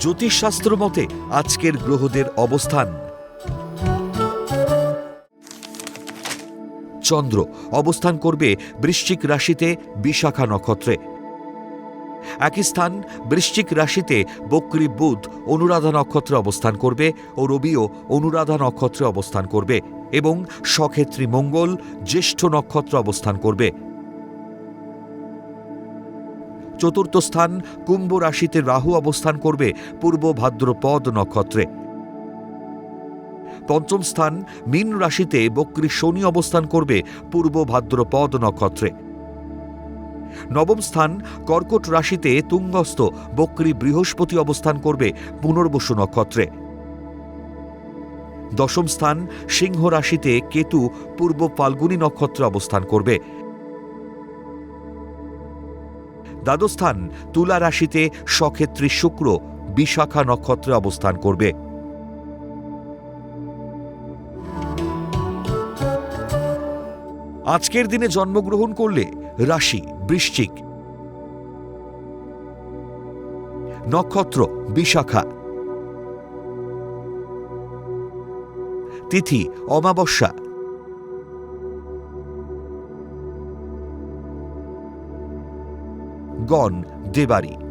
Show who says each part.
Speaker 1: জ্যোতিষশাস্ত্র মতে আজকের গ্রহদের অবস্থান। চন্দ্র অবস্থান করবে বৃশ্চিক রাশিতে বিশাখা নক্ষত্রে। একই স্থান, বৃশ্চিক রাশিতে বক্রী বুধ অনুরাধা নক্ষত্রে অবস্থান করবে ও রবিও অনুরাধা নক্ষত্রে অবস্থান করবে এবং সক্ষেত্রী মঙ্গল জ্যেষ্ঠ নক্ষত্র অবস্থান করবে। চতুর্থ স্থান কুম্ভ রাশিতে রাহু অবস্থান করবে পূর্ব ভাদ্রপদ নক্ষত্রে। পঞ্চম স্থান মীন রাশিতে বক্রী শনি অবস্থান করবে পূর্ব ভাদ্রপদ নক্ষত্রে। নবম স্থান কর্কট রাশিতে তুঙ্গস্থ বক্রী বৃহস্পতি অবস্থান করবে পুনর্বসু নক্ষত্রে। দশম স্থান সিংহ রাশিতে কেতু পূর্ব ফাল্গুনী নক্ষত্রে অবস্থান করবে। দ্বাদশ স্থান তুলা রাশিতে সক্ষেত্রী শুক্র বিশাখা নক্ষত্রে অবস্থান করবে। আজকের দিনে জন্মগ্রহণ করলে রাশি বৃশ্চিক। নক্ষত্র বিশাখা। তিথি অমাবস্যা। গণ দেবারী।